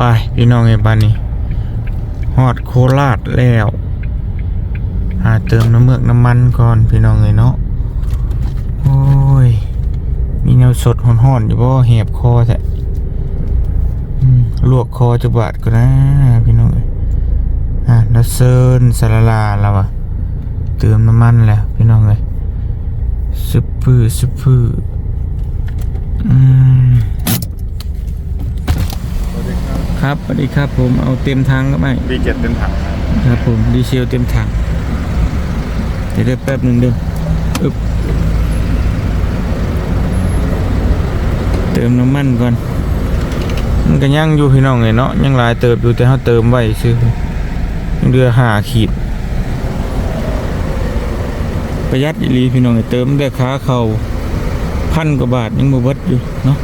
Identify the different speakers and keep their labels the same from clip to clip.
Speaker 1: ไปพี่น้องไอ้บ้านนี้ฮอดโคราชแล้วหาเติมน้ำเมือกน้ำมันก่อนพี่น้องเลยเนาะโอ้ย มีแนวสดห่อนๆอยู่บ่แหบคอแท้ลวกคอจะบาดก็นะพี่น้องอะนัเซินสาราลาแล้วอะเติมน้ำมันแล้วพี่น้องเลยซุปปื้ซุปปื้อืม ครับสวัสดีครับผมเอาเต็มถังก็ไม่
Speaker 2: ดีเจ็ดเป็นถัง
Speaker 1: ครับผมดีเซลเต็มถังเดี๋ยวเดี๋ยวแป๊บหนึ่งเด้ออึบเติมน้ำมันก่อน มันก็ยังอยู่พี่น้องไงเนาะยังหลายเติบอยู่แต่เขาเติมไว้ซื้อยังเรือหาขีดประหยัดอีหลีพี่น้องไงเติมแต่ขาเข่าพันกว่าบาทยังบ่เบิดอยู่เนาะ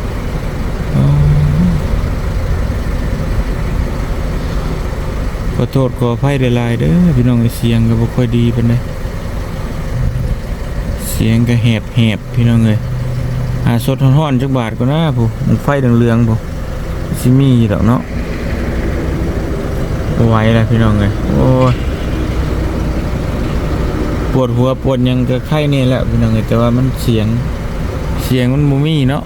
Speaker 1: อ๋อ ขอโทษขออภัยหลายๆเด้อพี่น้องไอ้เสียงก็บ่ค่อยดีปานใดเสียงก็แหบแหบๆพี่น้องเอ้ยหาสดฮ้อนๆจักบาทก็นะผู้มันไฟเหลืองๆผู้สิมีดอกเนาะไหวแล้วพี่น้องเอ้ยโอ้ยปวดหัวปวดยังก็ไข้นี่แหละพี่น้องเอ้ยแต่ว่ามันเสียงเสียงมันบ่มีเนาะ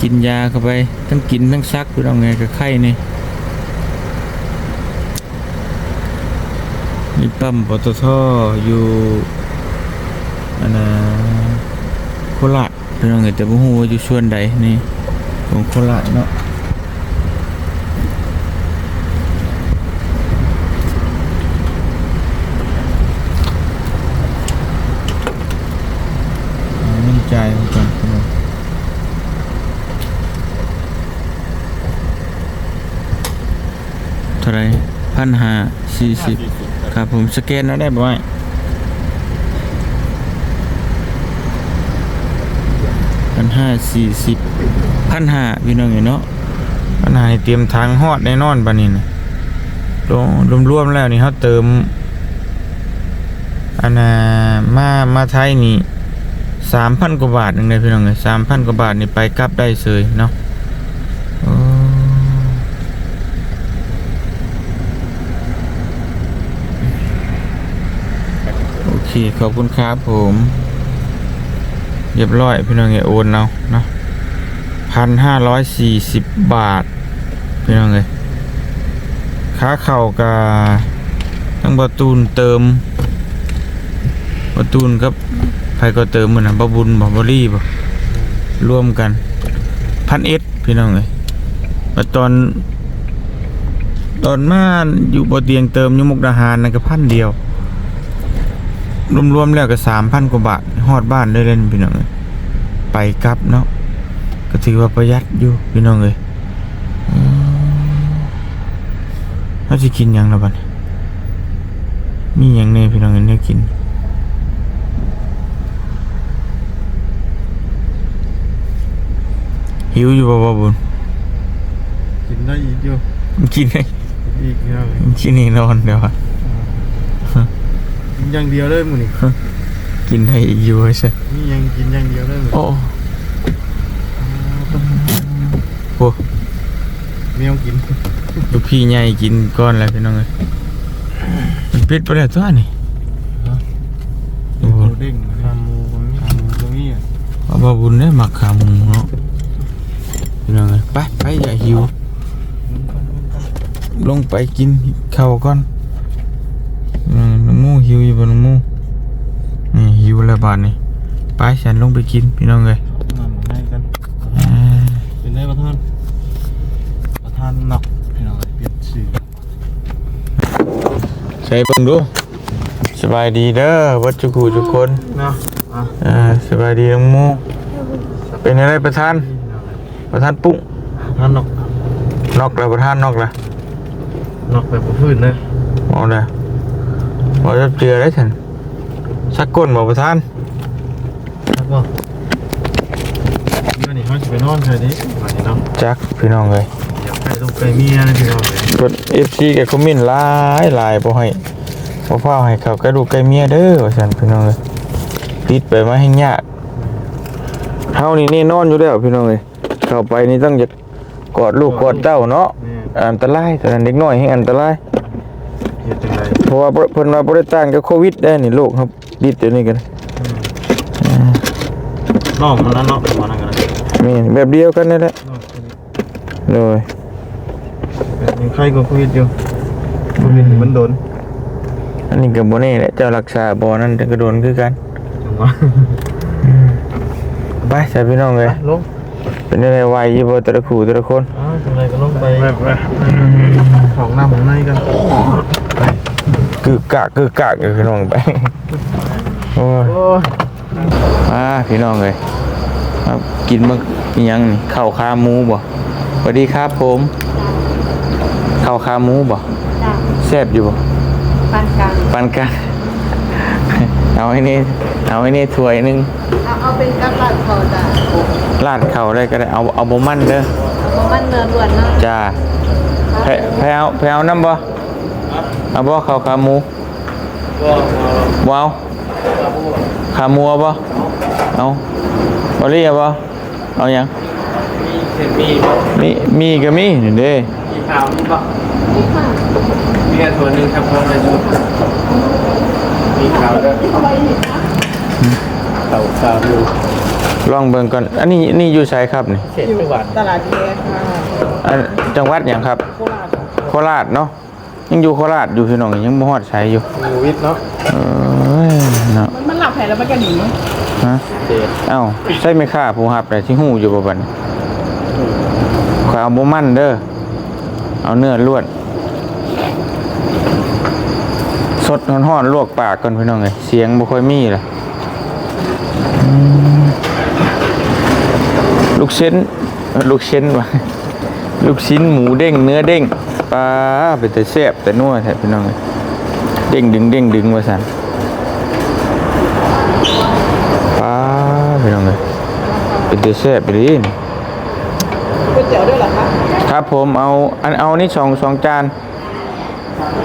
Speaker 1: กินยาเข้าไปทั้งกินทั้งซักพี่น้องเอ้ยก็ไข้นี่ มีปั๊มปตทอยู่อันนะโคราชพี่น้องเอ้ยแต่บ่ฮู้ว่าอยู่ส่วนใดนี่ของโคราชเนาะมั่นใจไว้ก่อนครับผมเท่าไรพันห้าสี่สิบ ครับผมสแกนแล้วได้บ่อยพันห้าสี่สิบพันห้าพี่น้องเนาะพันห้าเตรียมทางฮอดแน่นอนปานนี้นะรวมรวมแล้วนี่เขาเติมอันน่ะมามาไทยนี่สามพันกว่าบาทหนึ่งเลยพี่น้องเลยสามพันกว่าบาทนี่ไปกลับได้เลยเนาะโอ้โอ เคขอบคุณครับผมเรียบร้อยพี่น้องเอยโอนเอาเนาะพันห้าร้อยสี่สิบบาท พี่น้องเลยค้าเข่ากับทั้งประตูนเติมประตูนครับไผก็เติมเหมือนนะบะบุญบ่บรี่บ่รวมกันพันเอ็ดพี่น้องเลยมาตอน ตอนมาอยู่บนเตียงเติมอยุมุกดาหารนั่นก็พันเดียว รวมๆแล้วก็สามพันกว่าบาทฮอดบ้านได้เล่นพี่น้องเลยไปกลับเนาะก็ถือว่าประหยัดอยู่พี่น้องเลยอืมเราจะกินหยังละบัดนี้มีหยังเนี่ยพี่น้องเอ้ยเนี่ยกินหิวอยู่บ่บ่บุญ
Speaker 2: กินได้อีกอยู่
Speaker 1: มันกินให้
Speaker 2: อีกเยอะเลย
Speaker 1: มันกินให้นอนเดี๋ยวอะ
Speaker 2: กินอย่างเดียวเลยมึงนี่
Speaker 1: กินให้อีกอยู่ใช่
Speaker 2: นี่ยังกินอย่างเดียวเลยมึง
Speaker 1: โอ้โห
Speaker 2: แมวกิน
Speaker 1: ลูกพี่ใหญ่กินก้อนแล้วพี่น้องเอ้ยมันปิดไปแล้วตัวนี่โอ้โห
Speaker 2: โเด้งขาหมูขาหมูตรงนี้อะ
Speaker 1: เอาบ่บุญได้หมักขาหมูเนาะพี่น้องเอ้ยไปไปอย่าหิวลงไปกินข้าวก่อนอืมน้องห มูหิวอยู่บ่น้องหมูนี่หิวแล้วบาดนี้ไปฉันลงไปกินพี่น้องเอ้ย
Speaker 2: มาหมูให้กัน
Speaker 1: อ่า
Speaker 2: เป็นได้ประธานประธานหนักพี่น้องเปลี่ยนชื่อ
Speaker 1: ใส่เบิ่งดูสบายดีเด้อวัดจุกูทุกคน
Speaker 2: เนาะอะ
Speaker 1: อ่าสบายดีน้องหมูเป็นอะไรประธาน ประธานปุ้ง
Speaker 2: ประธานหนัก
Speaker 1: นอกแล้วประธานนอกแล้ว
Speaker 2: หนักแบบพื้นเลย
Speaker 1: เอาเลย บ่จะเจือได้ฉันสักก้นบ่ประธาน
Speaker 2: ครับว่าเดี๋ยวนี้เขาจะไปนอนใช่ดิวันนี้เนาะ
Speaker 1: จักพี่น้องเลย
Speaker 2: เดี๋ยวใกล้ต้องไปเมียนะพี่น้องเลย
Speaker 1: กด FC กับคอมเมนต์หลายหลายบ่ให้บ่ฟ้าวให้เขากระดูกไก่เมียเด้อว่าซั่นพี่น้องเลยติดไปมาให้ยากเฮานี่แน่นอนอยู่แล้วพี่น้องเลยเข้าไปนี่ต้องจะกอดลูกกอดเต้าเนาะ
Speaker 2: แม่
Speaker 1: อันตรายตอนนั้นเด็กน้อยให้อันตราย
Speaker 2: เฮ็ดจังได
Speaker 1: เพ ราะว่าบ่เพิ่นว่าบ่ได้ต่างกับโควิดได้นี่โรคครับดิดเดี๋ยวนี้กัน
Speaker 2: น้องมันนั่นเนาะประมาณนั้นก็ได้
Speaker 1: มีแบบเดียวกันนี่แหละ
Speaker 2: น้อง
Speaker 1: เลย
Speaker 2: ยังใครก็โควิดอยู่โควิดนี่มันโดน
Speaker 1: อันนี้ก็บ่แน่แหละเจ้ารักษาบ่นั่นก็โดนคือกัน
Speaker 2: จังหวะ
Speaker 1: ไปใส่พี่น้องเลย
Speaker 2: ลง
Speaker 1: เป็นอะไรไวอยู่บ่แต่ละคู่แต่ละคน
Speaker 2: อ้าวจังไดก็ลงไปของน้ำของในกัน
Speaker 1: กึกกะกึกกะกับพี่น้องไปโอ้ย
Speaker 2: โอ้ย
Speaker 1: อ่าพี่น้องเลยครับกินมื้ออิหยังนี่ข้าวขาหมูบ่สวัสดีครับผมข้าวขาหมูบ่
Speaker 3: จ้ะ
Speaker 1: แซ่บอยู่บ่
Speaker 3: ปานกลาง
Speaker 1: ปานกันเอาไอ้นี่เอาไอ้นี่ถ้วยหนึง
Speaker 3: เอาเอาเป็นกับลาดเขาจ้ะ
Speaker 1: ราดข้าวได้ก็ได้เอาเอาบ่มันเด้อ
Speaker 3: เพราะมันเนื้อล้วนเนาะ
Speaker 1: จ้าแพแพเอาแพเอาน้ำบ่ เอาบ่ข้าวขาหมูว้าวขาหมูเอาบ่เอาบ่รีเอาบ่เอาหยังมีมีก็มีนี่เด้
Speaker 4: มีข่าวนี่ปะ
Speaker 3: นี่ค่ะ
Speaker 4: มีแค่ส่วนหนึ่งครับเพราะมันชุดมีข่าวด้วยข่าวข่าวอยู่
Speaker 1: ลองเบิ่งก่อนอันนี้นี่อยู่ไสครับนี่
Speaker 4: เขตจังหวัด
Speaker 3: ตลาดแยกค่ะ
Speaker 1: อันจังหวัดหยังครับ โคราชเนาะ ยังอยู่โคราชอยู่พี่น้องยังบ่ฮอดไสอยู่
Speaker 2: โควิดเนาะ
Speaker 1: เอ้ยเนาะ
Speaker 3: มันมันหลับแผลแล้วมันก็หนี
Speaker 1: ฮะ
Speaker 4: เขต
Speaker 1: เอ้าใช่ไหมค่าผู้รับได้ที่หูอยู่บ่บัดนี้ขอยเอาบ่มันเด้อเอาเนื้อล้วนสดร้อนๆลวกปากก่อนพี่น้องเอ้ยเสียงบ่ค่อยมีล่ะอืมลูกชิ้นเอ้อลูกชิ้นว่ะลูกชิ้นหมูเด้งเนื้อเด้ง ปลาเป็นแต่แซ่บแต่นัวแท้พี่น้องเอ้ยเด้งดึงเด้งดึงว่าซั่นปลาพี่น้องเอ้ยเป็นแต่แซ่บไปดิ
Speaker 3: ก๋วยเตี๋ยวด้วยเหรอคะ
Speaker 1: ครับผมเอาอันเอานี่สองสองจาน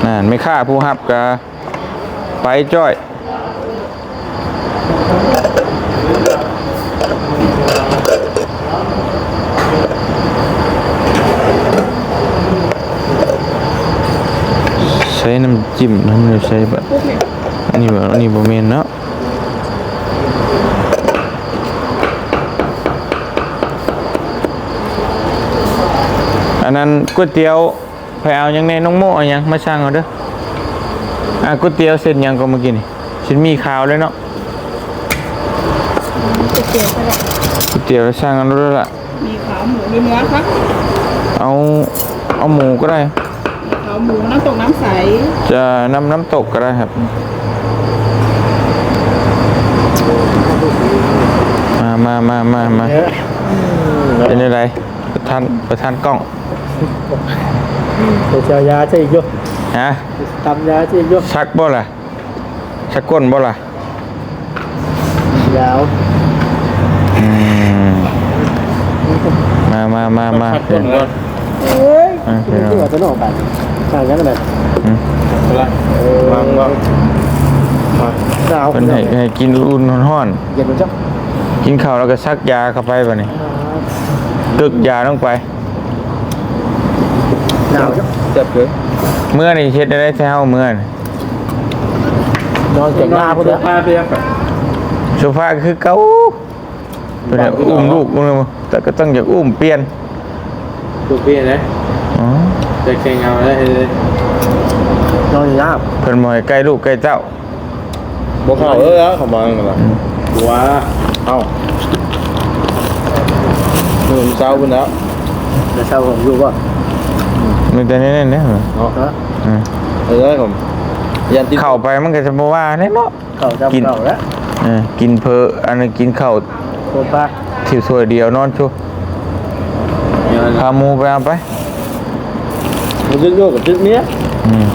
Speaker 1: นั่นไม่ค่าผู้ฮับกะไปจ้อยใช้น้ำ จิ้มน้ำมันใช้แบบอันนี้แบบอันนี้บะเมนเนาะอันนั้นก๋วยเตี๋ยวไปเอาหยังในน้องโม่เอาหยังมาช่างเอาเด้ออะก๋วยเตี๋ยวเสร็จยังก็เมื่อกี้นี่ฉันมีข่าวเลยเนาะ
Speaker 3: ก๋วยเตี๋ยวก็ได้
Speaker 1: ก๋วยเตี๋ยวช่างเอาด้วยละ
Speaker 3: มีขาหมูมีเนื้อคะ
Speaker 1: เอาเอาหมูก็ได้
Speaker 3: ขา หมูน้ำตกน้ำใส
Speaker 1: จะน้ำน้ำตกก็ได้ครับมามามามามาเป็นอะไรประธานประธานกล้อง
Speaker 4: เจ้ายาใช่ยก
Speaker 1: ฮะ
Speaker 4: ตำยาใช่ยก
Speaker 1: ชักบ่ล่ะชักก้นบ่ล่ะ
Speaker 4: ยาว
Speaker 1: อืมมามามามาเดี๋ยว
Speaker 4: เอ้ย
Speaker 1: อะเดี๋ยว
Speaker 4: ที่ว่าจะนอกกั นต่างกันไหน
Speaker 1: อืม
Speaker 2: วางวาง
Speaker 4: หนาว
Speaker 1: เพิ่นให้ให้กินอุ่นๆร้อน
Speaker 4: เย็นมั้ยจ๊ะ
Speaker 1: ๆกินข้าวแล้วก็ซักยาเข้าไปบ่นี่ตึกยาลงไป
Speaker 4: หนาวจ๊ะ
Speaker 2: เจ็บเลย
Speaker 1: เมื่อนี่เฮ็ดได้แท้เฮาเมื่อนี่
Speaker 4: นอนเก่งหน้าพวกเนี้ย
Speaker 2: พาไปยัง
Speaker 1: โซฟาคือเก่าเพิ่นให้อุ้มลูกอุ้มเลยแต่ก็ต้องอยากอุ้มเปลี่ยน
Speaker 4: ถูกเปลี่ยนนะ
Speaker 1: อ๋อ
Speaker 4: จะเก่งเอาได้เลยนอนอย่างนี้
Speaker 1: เพิ่นบ่ให้ใกล้ลูกใกล้เจ้า
Speaker 2: บ่เข้าเออเข้ามากันล่ะ
Speaker 4: หัว
Speaker 2: เอ้าหนุ่มเช้าพุ่นแล้ว
Speaker 4: จะเช่าผมอยู่ป่ะ
Speaker 1: มีแต่นี่ๆเนี่ย
Speaker 2: เนาะ
Speaker 4: ฮะ
Speaker 1: อืม
Speaker 2: เออผมยันติด
Speaker 1: เข้าไปมันก็จะบ่ว่าแน่เนาะ
Speaker 4: เก่าจำเก่าแล้ว
Speaker 1: เออกินเพออันนั้นกินข้าว
Speaker 4: โคตรป้า
Speaker 1: ที่ถ้วยเดียวนอนชูพาหมูไปเอาไป
Speaker 2: มันจะโยกกับจุดเนี้ย
Speaker 1: อืม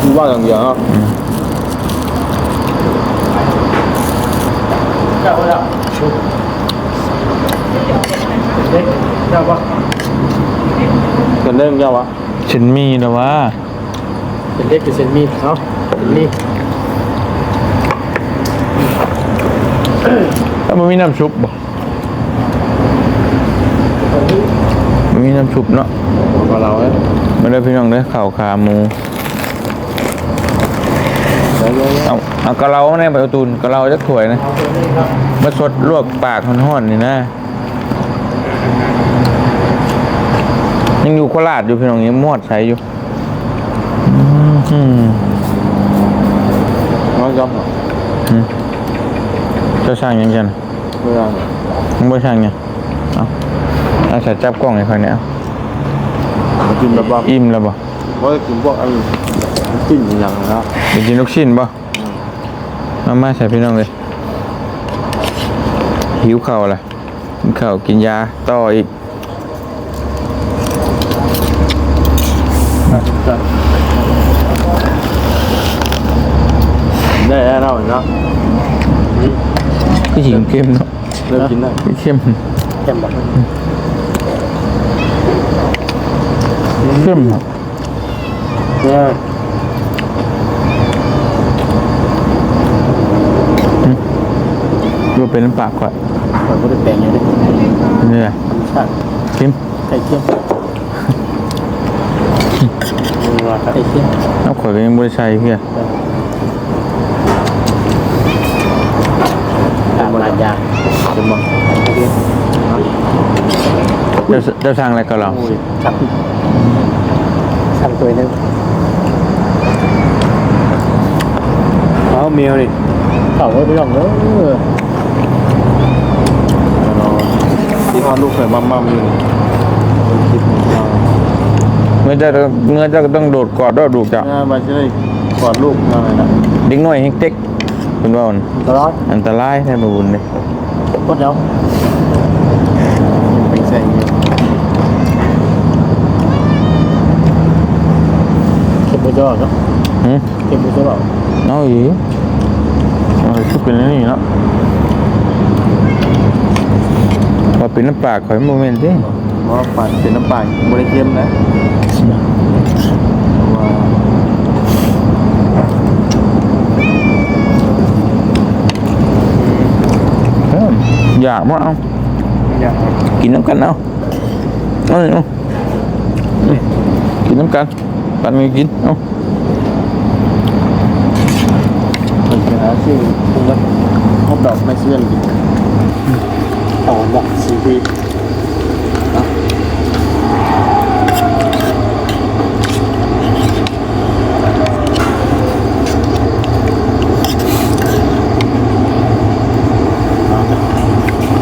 Speaker 2: อยู่บ้านอย่างเดียวเนาะ
Speaker 4: เจ้าแล้วเด็กเจ้าป่ะ
Speaker 2: กันเริ่มยังวะ
Speaker 1: ฉันมีแล้ววะ
Speaker 4: เป็นเด็กเป็นเซนมีเนาะนี่
Speaker 1: แล้วมันมีน้ำซุปบ่ มมีน้ำชุบเนาะ
Speaker 2: ก็เราเอ้ย
Speaker 1: มาเด้อพี่น้องเด้อข้าวขาหมู
Speaker 2: เดี๋ยวเดี๋ยวเดี๋ยว
Speaker 1: เอาเอากะเราในประตูนกะเราจักถ้วยนะมาสดลวกปากฮ้อนๆนี่นะยังอยู่โคราชอยู่พี่น้องยังมอดใช้อยู่อืม
Speaker 2: น้อยจับเหรอ
Speaker 1: อืมเจ้าช่างยังจัน
Speaker 2: ไม่ได้
Speaker 1: มึงบ่ช่างยังเอาเอาใส่จับกล้องให้ค่อยเนี่ยเอา
Speaker 2: มากินแบบว่า
Speaker 1: อิ่มแล้วบ่
Speaker 2: เพราะกินพวกอันจิ้มอย่างนะครับ
Speaker 1: ไปกินลูกชิ้นบ่มามาใส่พี่น้องเลย หิวข้าวล่ะกินข้าวกินยาต่ออีก
Speaker 2: ได้แล้วเราเนาะ
Speaker 1: คือหิวเข้มเนาะ
Speaker 2: เริ่มกินได้
Speaker 1: คือเข้ม
Speaker 2: แค่แบบ
Speaker 1: เข้มอะ
Speaker 2: เนี่ย
Speaker 1: ดูเป็นน้ำปากก่อน
Speaker 2: ผมก็ได้แต่งอย่างนี้
Speaker 1: นี่แหละ
Speaker 2: ธรรมชาติ
Speaker 1: เข้ม
Speaker 2: ไข่เค็มไข่เค็ม
Speaker 1: น้ำข่อยก็ยังบริใส่เพื่อ
Speaker 2: ตามรายยาเป็นมั้ง
Speaker 1: เจ้าเจ้าสั่งอะไรก็เรา
Speaker 2: โอ้ยครับ สั่งตัวนึงเอาเมียวดิเข่าไว้ไปลองเด้อที่พ่อลูกเคยมั่มมั่มอยู่คิดเรา
Speaker 1: เมื่อจะเมื่อจะต้องโดดกอดดอดูกจ้ะ
Speaker 2: เนี่ยมันจะได้กอดลูกมาเลยนะ
Speaker 1: เด็กน้อยเฮกเต็กเป็นว่ามัน
Speaker 2: ตลอด
Speaker 1: อันตรายแท้บ่บุญเลย
Speaker 2: กดแล้วไปใส่เงี้ ยเก็บไปจอดเนาะ
Speaker 1: หืม
Speaker 2: เก็บไปจอด
Speaker 1: เอาอีกเอาคือเป็นอันนี่เนาะว่าเป็นน้ำปากข่อยโมเมนต์ดิ
Speaker 2: ว่าปั่นเป็นน้ำปั่นบริเค็มนะว่า
Speaker 1: เอิ่มอยากบ่เอา
Speaker 2: อยาก
Speaker 1: กินน้ำกันเอาเอาเอาอืมกินน้ำกัน ปันไม่กิน เอา
Speaker 2: มันจะหาชื่อพวกนั้นครบดอกไม่เชื่อนกินต่อหมกซีพี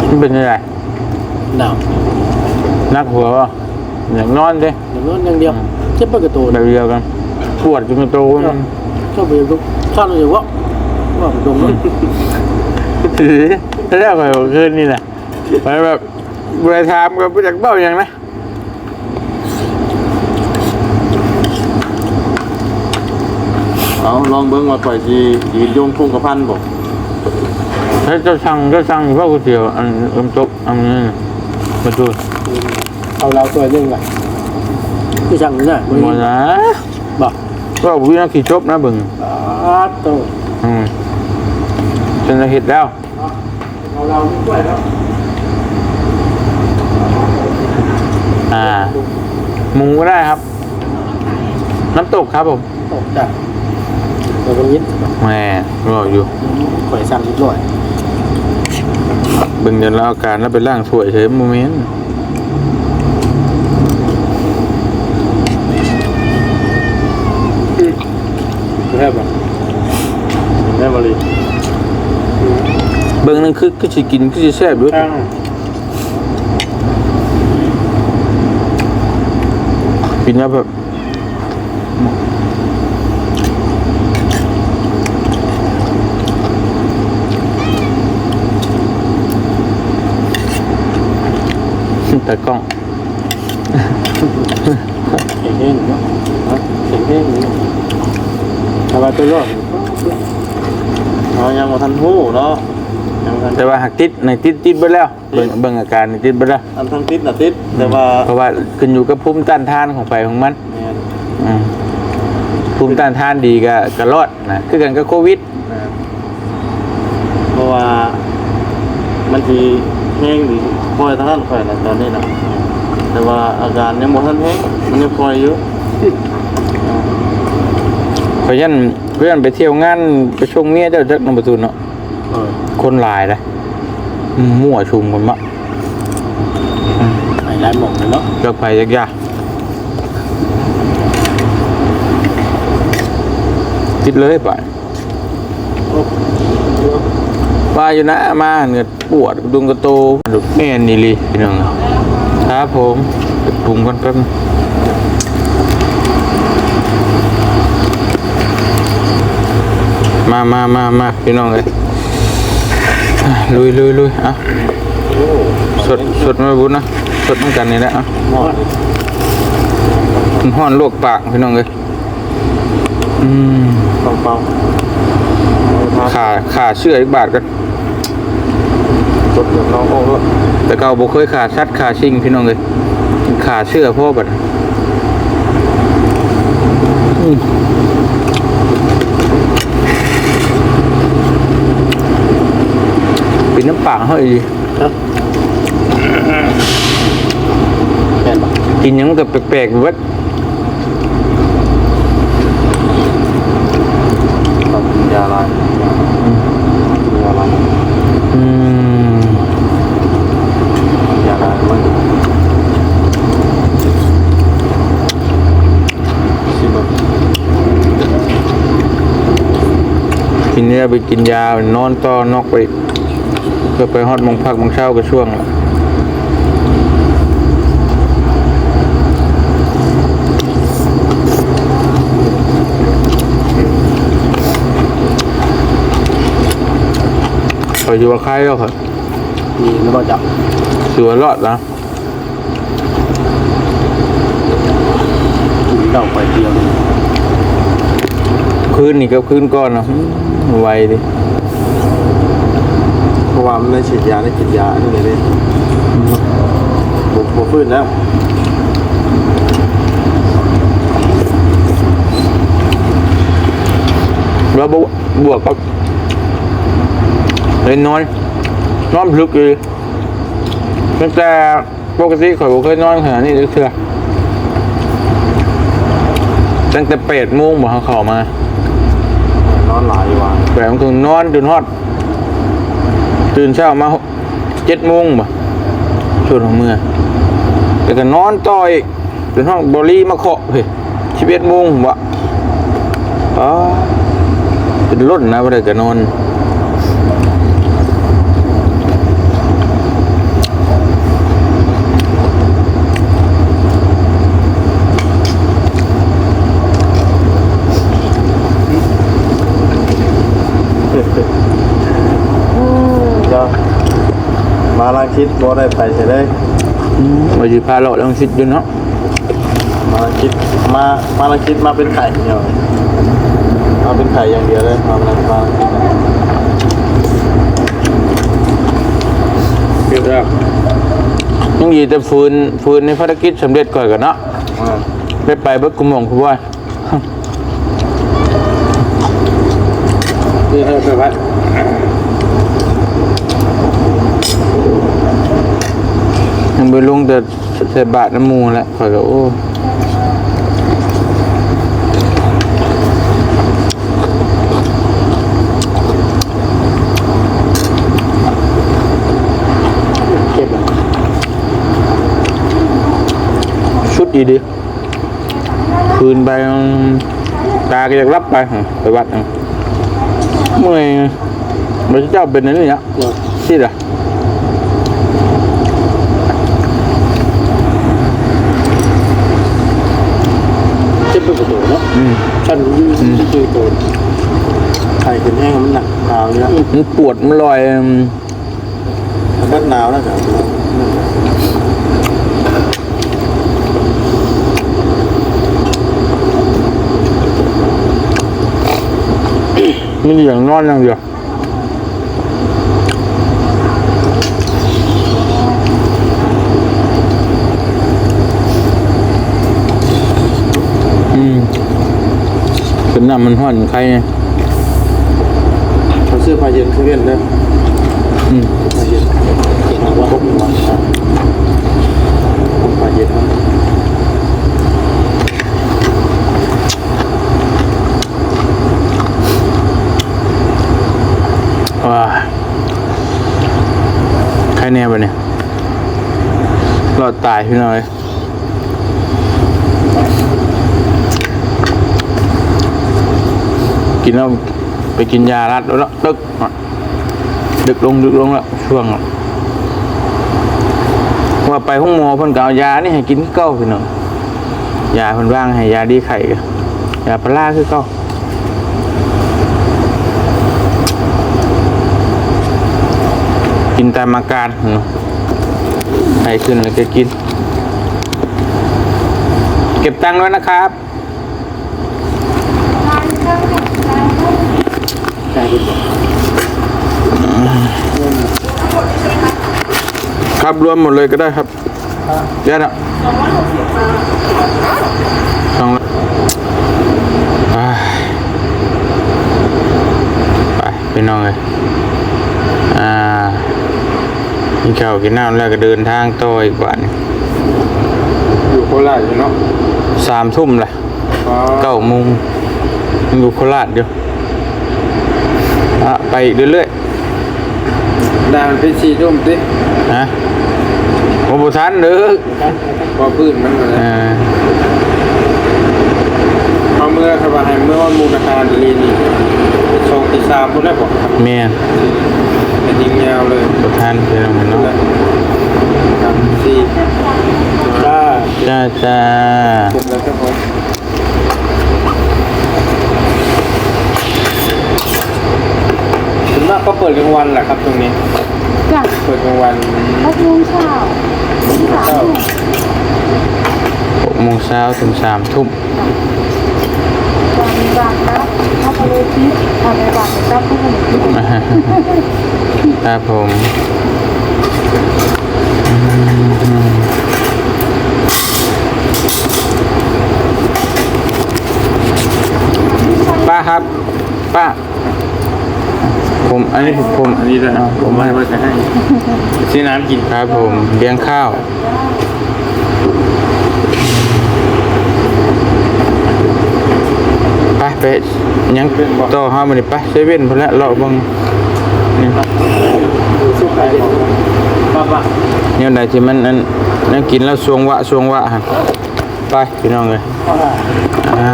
Speaker 1: มันเป็นยังไง
Speaker 2: หนาว
Speaker 1: นักหัวป่ะอย่างนอนดิ
Speaker 2: อย่างนั้นอย่างเดียว เจ็บปากกระตูน
Speaker 1: แบบเดียวกันปวดจนกระโตมัน
Speaker 2: ชอบไปยุกข้าวหน่อยวะว่าผมดมแล้ว
Speaker 1: ถือแล้วก็คืนนี่แหละไปแบบเวลาทามกับผู้จักเบ้าอย่างนะ
Speaker 2: เอาลองเบิ้งมาปล่อยทียืนโยงคงกระพันบอก
Speaker 1: ถ้าเจ้าสั่งเจ้าสั่งข้าวก๋วยเตี๋ยวอันลมตกอันนี้มาดู
Speaker 2: เอาเราตัวนึงอ่ะที่สั่งนี่นะ
Speaker 1: หมดนะ
Speaker 2: บอก
Speaker 1: ก็วิ่งขี่ชบนะเบึง
Speaker 2: อ้าโต
Speaker 1: อืมจนจะเห็ดแล้ว
Speaker 2: เอาเราด้วยแล้ว
Speaker 1: อ่าหมูก็ได้ครับ น้ำตกครับผม
Speaker 2: ตกจ้ะเราเป็นยิด
Speaker 1: แหม่รออยู่
Speaker 2: ข่อยสั่งนิดหน่อย
Speaker 1: เบึงเดินแล้วอาการแล้วไปล่างสวยเฉยโมเมนต์
Speaker 2: แค่แบบแค่บริ
Speaker 1: เบิ่งนั่นคือคือสิกินคือสิแซ่บด้วย
Speaker 2: ตั้ง
Speaker 1: กินแล้วแบบแต่กล้อง
Speaker 2: เข่งเองเนาะเข่งเองทำ ไมตัวรอดเรายังมาทันหู้เนาะยังมาทัน
Speaker 1: แต่ว่าหักติดในติดติดไปแล้วเบิ่งเบิ่งอาการในติดไปแล้ว
Speaker 2: อันทั้งติดน่ะติดแต่ว่า
Speaker 1: เพราะว่าขึ้นอยู่กับภูมิต้านทานของไปของมัน
Speaker 2: เนี่ย
Speaker 1: อืมภูมิต้านทานดีก็ก็รอดนะคือกันกับโควิด
Speaker 2: นเพราะว่ามันทีแห้งหรือปล่อยทางนั้นปล่อยนะตอนนี้นะแต่ว่าอาการยังบ่ทันแห้งมันยังคอยอยู่
Speaker 1: เพราะฉะนั้นเพื่อนไปเที่ยวงานไปชงเมียเจ้าจักนำประตูเนาะ
Speaker 2: เออ
Speaker 1: คนหลายเลยอืมมั่วชุมกันมะ
Speaker 2: ไปหลายหม่องเลยเนาะ
Speaker 1: เลือกไปยากยากคิดเลยไป
Speaker 2: โอ้
Speaker 1: ว่าอยู่นะมาเหนือปวดกระดุงกระโตดุแม่นนี่ลีพี่น้องครับผมไปปรุงกันแป๊บนึง มามามามาพี่น้องเลยลุยลุยลุยอะสดสดมาบุญนะสดเหมือนกันนี่แหละอะ
Speaker 2: หมอด
Speaker 1: มันห้อนลวกปากพี่น้องเลยอืม
Speaker 2: เป่าเป่า
Speaker 1: ขาขาเชื่ออีกบาทกัน
Speaker 2: สดน้องโอ้ด้ว
Speaker 1: แต่เก่าบ่เคยขาชัดขาชิงพี่น้องเลยขาเชื่อพ่อบัดอืม เป็นน้ำปากเฮ้ย
Speaker 2: นะแม่นปะ
Speaker 1: กินหยังกับแปลกๆเวัด
Speaker 2: ต้องกินยาลายกินยาลาย
Speaker 1: อืม
Speaker 2: กินยาลายมันสิบ
Speaker 1: กินเนี่ยไปกินยานอนต่อนอกไป เพื่อไปฮอดมงพักมงเช้าก็ช่วงละคอยอยู่ว่าใครแล้วครับ
Speaker 2: มีแล้วก็จับ
Speaker 1: สือว่ารอดนะ
Speaker 2: กินเหล้าไปเดียว
Speaker 1: คืนนี่กับคืนก่อนนะไวดิ
Speaker 2: เพราะ ว่ามันได้ฉีดยาได้กินยาอันนี้เลยเนี่ยบุกบุกฟื้นแล้ว
Speaker 1: แล้วบวบวกกับเลยนอนนอนพลึกเลยตั้งแต่ปกติข่อยบ่เคยนอนขนาดนี้เลยเถื่อตั้งแต่แปดโมงบ่เขาเข้ามา
Speaker 2: นอนหลายอยู่ว่ะ
Speaker 1: แปดโมงถึงนอนจนฮอด ตื่นเช้ามาเจ็ดโมงบ่ช่วงของเมื่อแต่ก็นอนต่ออีกจนห้องบรีมาเคาะเฮ้ยชีวิตโมงบ่อ๋อเป็นรถนะบ่ได้ก็นอน
Speaker 2: เดี๋ยวมา ลังคิดบ่ได้ไปใช่เลย
Speaker 1: ว่าสิพาเราะลองคิดอยู่เนาะ
Speaker 2: มาลังคิดมามาลังคิดมาเป็นไข่เดียวมาเป็นไข่อย่างเดียวเลยมาลังมาลังคิดนะ
Speaker 1: เรียบร้อยยังยีแต่ฟืนฟืนในภารกิจสำเร็จก่อนกันเนาะ
Speaker 2: อ่า
Speaker 1: ไปไปเบิกกุมองคุณว่า
Speaker 2: นี่ให้ไปวัด
Speaker 1: ยัง ไปลงแต่ใส่บาทน้ำมูแหละข่อยก็โอ้ชุดดีดีคืนไปตาก็อยากรับไปไปวัดเมื่อยพระเจ้าเป็นอันนี้เนี่ยที่ละ
Speaker 2: เจ็บไปกระโดดเนาะ
Speaker 1: อืม
Speaker 2: ฉันยืนยืนโดดไข่เป็นแห้งมันหนักหนาวอยู่แล้ว
Speaker 1: มันปวดมันลอยอืม
Speaker 2: อากาศหนาวแล้วครับ
Speaker 1: มันอย่างนอนอย่างเดียวอืมเป็นน้ำมันห้อนใครไง
Speaker 2: เขา ซื้อผ้าเย็นเขาเวียนเลย
Speaker 1: อืม
Speaker 2: ผ้าเย็นเก็บมาว่าครบหนึ่งวันครับผ้า
Speaker 1: เย็นครับว้าใครแน่ปะเนี่ยรอดตายพี่น้อยกินแล้ว ไปกินยารัดแล้วเนาะดึกดึกลงดึกลงแล้วช่วงว่าไปห้องหมอเพิ่นก็เอายานี่ให้กินเก้าพี่น้องยาเพิ่นว่างให้ยาดีไข่ยาพาราคือเก้ากินตามอาการไข้ขึ้นแล้วก็กิน เก็บตังค์ไว้นะครับ ครับรวมหมดเลยก็ได้ครับเดี๋ยวนะสองร้อยอ่าไปพี่น้องเลยอ่ากินข้าวกินน้ำแล้วก็เดินทางต่ออีกวันอยู่โคราชอยู่เนาะสามทุ่มแหละเก้าโมงยังอยู่โคราชอยู่ อะไปอีกเรื่อยๆ
Speaker 4: ด่านเป็นสีร่มดิ
Speaker 1: ฮะโอ้บุทันเด้อ
Speaker 4: พอพื้นมันมา
Speaker 1: เอ
Speaker 4: แล้ว
Speaker 1: อ
Speaker 4: พอเมื่อครับว่าให้เมื่อวันมูลค่าลีนี่ชงตีสามพุ่นได้บอกครับ
Speaker 1: เมียน
Speaker 4: เป็นยิงยาวเลย
Speaker 1: บุทันเป็นอะไรเนาะ
Speaker 4: ครับสี่ห้า
Speaker 1: จ้าจ้า
Speaker 4: เจ็ดแล้วครับผมส่วน มากก็เปิดกลางวันแหละครับตรงนี้
Speaker 5: จ้ะ
Speaker 4: เปิดกลางวัน
Speaker 5: หกโมงเช้าถึงสาม
Speaker 4: เช้า
Speaker 5: ทุ่ม
Speaker 1: หกโมงเช้าถึงสามทุ่ม
Speaker 5: วันบางนะเขาไปเลยที่ทำในบางนะครับผู้ผลิต
Speaker 1: ครับผมป้าครับ ป้า ผมอันนี้ผมผม
Speaker 4: อันนี้ด้วย
Speaker 1: เอาผ
Speaker 4: ผมม
Speaker 1: มา
Speaker 4: ไม่ว่าจะให้ซื้อน้ำกิน
Speaker 1: ครับผมเลี้ยงข้าวไปไปยังต่อห้ามันไปเซเว่นพอแล้วเราะเบังนี่
Speaker 4: สุขายของป้าป้า
Speaker 1: เนี่ยไหนที่มันนั่นนั่นกินแล้วสวงวะสวงวะฮะไปพี่น้องเลยอ่า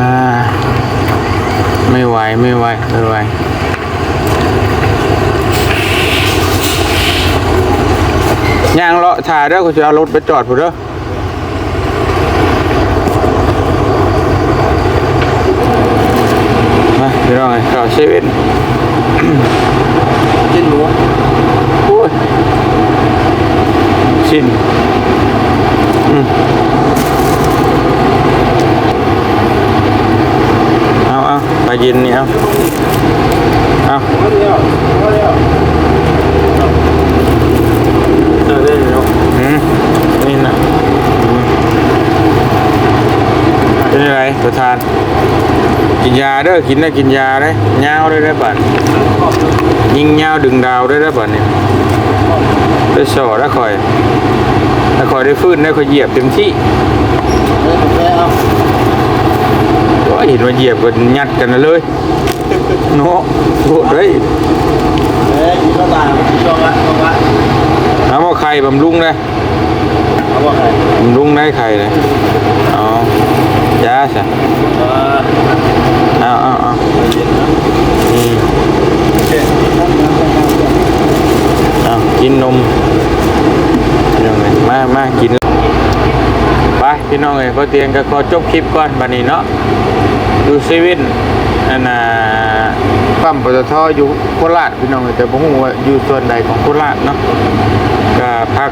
Speaker 1: ไม่ไหวไม่ไหวไม่ไหว ย่างเลาะถ่ายเด้อกูจะเอารถไปจอดผู้เด้อมาพี่น้องไงข่าวเซเว่น
Speaker 4: กินหมู
Speaker 1: โอ้ยชิ้นอืมเอาเอาไปยินนี่เอาเอา
Speaker 4: มาเดียวมาเดียวเจอได้แล้ว
Speaker 1: อืมนี่นะอืม เป็นอะไประธาน กินยาเด้อกินได้กินยาได้ยาวได้ได้บัดยิงยาวดึงดาวได้ได้บัดเนี่ยได้สอได้คอยได้คอยได้ฟื้นได้คอยเหยียบเต็มที่ก็เห็นว่าเหยียบกันยัดกันเลยเนาะโหดเลย
Speaker 4: เอ้ยก็ตามก็ว่าก็ว่า
Speaker 1: น้ำว่าไข่บำรุงเลย
Speaker 4: เขาว่าไง
Speaker 1: บำรุงได้ไข่เลย สะ
Speaker 4: เออ
Speaker 1: เอาเอาเอา
Speaker 4: เอื
Speaker 1: ม
Speaker 4: เอา
Speaker 1: กินนมยังไงมามากิน ไปพี่น้องเอ้ยพอเตียงก็ขอจบคลิปก่อนบัดนี้เนาะ ดูซเว่นอันน่ะปั๊มปตทอยู่โคราชพี่น้องเอ้ยแต่ผมว่าอยู่ส่วนใดของโคราชเนาะก็พัก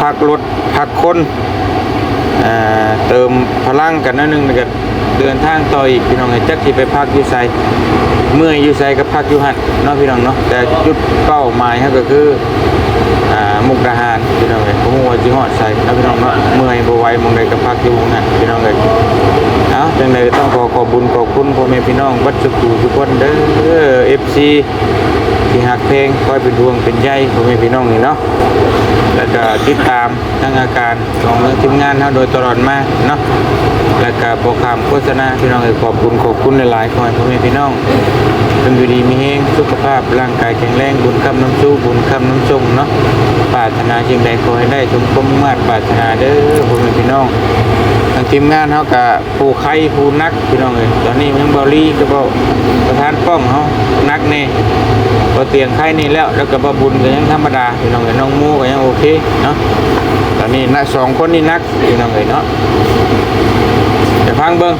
Speaker 1: พักรถพักคน เอ่อเติมพลังกันนิดนึงแล้วก็เดินทางต่ออีกพี่น้องเอ้ยจักสิไปพักอยู่ไซเมื่อยอยู่ไซก็พักอยู่หันเนาะพี่น้องเนาะแต่จุดเป้าหมายเขาก็คืออ่ามุกดาหาร พี่น้องเลยผมว่าจีฮอดใส่นะพี่น้องเนาะเมื่อยบ่ไหวมองใดก็พักอยู่นั่นพี่น้องเลยเอาจังไดก็ต้องขอขอบคุญขอบคุณพ่อแม่พี่น้องวัดสุขทุกคนเด้อ FC ที่หักเพลงคอยเป็นดวงเป็นใยพ่อแม่พี่น้องนี่เนาะแล้วก็ติดตามทั้งอาการของทีมงานเฮาโดยตลอดมาเนาะแล้วก็โปรแกรมโฆษณาพี่น้องเอ้ยขอบคุณขอบคุณหลายๆขอให้พ่อแม่พี่น้อง เป็นอยู่ดีมีแห้งสุขภาพร่างกายแข็งแรงบุญคำน้ำสู้บุญคำน้ำส่งเนาะปรารถนาสิ่งใดขอให้ได้สมความมุ่งมา่ปรารถนาเด้อพ่อแม่พี่น้องทางทีมงานเขากับผู้ไข่ผู้นักพี่น้องเลยตอนนี้ยังบอลี่ก็บอประธานป้องเขานักเน่พอเตียงไข่นี่แล้วแล้วก็บบุญก็ยังธรรมดาพี่น้องเลยน้องมูก็ยังโอเคเนาะตอนนี้นักสองคนนี่นักพี่น้องเลยเนาะจะพังเบิ้ง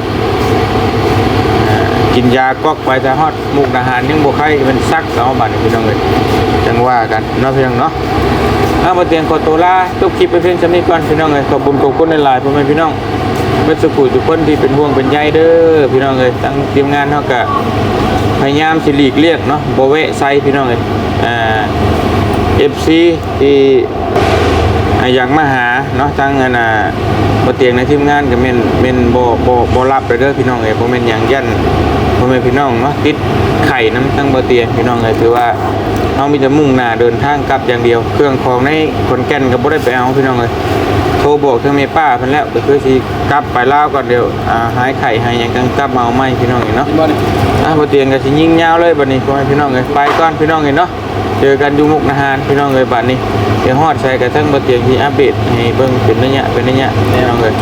Speaker 1: กินยาก๊อกไปแต่ฮอดมุกดาหารยังบ่ไข้เป็นซักเอาบัดนี้พี่น้องเอ้ยจังว่ากันเนาะพี่น้องเนาะเอามาเตียงขอตัวลาจบคลิปไปเพียงเท่านี้ก่อนพี่น้องเอ้ยขอบคุญขอบคุณหลายพ่อแม่พี่น้องเมื่อสักครู่ทุกคนที่เป็นห่วงเป็นใยเด้อพี่น้องเอ้ยทั้งทีมงานเฮาก็พยายามสิหลีกเลี่ยงเนาะโบ่แวะใส่พี่น้องเอ้ยอ่า FC ที่อ่อยากมาหาเนาะทั้งอันน่ะบ่เตียงในทีมงานก็แม่นแม่นบ่บ่บ่รับเลยเด้อพี่น้องเอ้ยบ่แม่นหยังยัน บ่แม่พี่น้องเนาะติดไข่น้ำทั้งบ่เตียงพี่น้องเอ้ยถือว่าเฮามีแต่มุ่งหน้าเดินทางกลับอย่างเดียว เครื่องของในขนแก่นก็บ่ได้ไปเอาพี่น้องเอ้ยโทรบอกทางแม่ป้าเพิ่นแล้วก็คือสิกลับไปลาวก่อนเดี๋ยวอ่าหายไข่หายหยังกันกลับมาเอาใหม่พี่น้องเอ้ยเนาะ
Speaker 2: บ่นี่
Speaker 1: อะบ่เตียงก็สิยิงยาวเลยบัดนี้พ่อแม่พี่น้องเอ้ยไปก่อนพี่น้องเอ้ยเนาะเจอกันอยู่มุกนาหารพี่น้องเอ้ยบัดนี้เดี๋ยวฮอดใส่กระทั่งบ่เตียงที่อัปเดตให้เบิ่งเป็นระยะเป็นระยะพี่น้องเอ้ย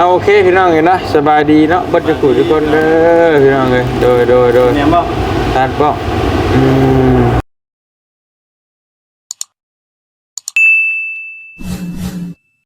Speaker 1: เอาโอเคพี่น้องเอ้ยเนาะสบายดีเนาะบ่จะคุยทุกคนเด้อพี่น้องเอ้ยโดยโดยโดย
Speaker 2: แม่นบ่
Speaker 1: ตัดบ่อืม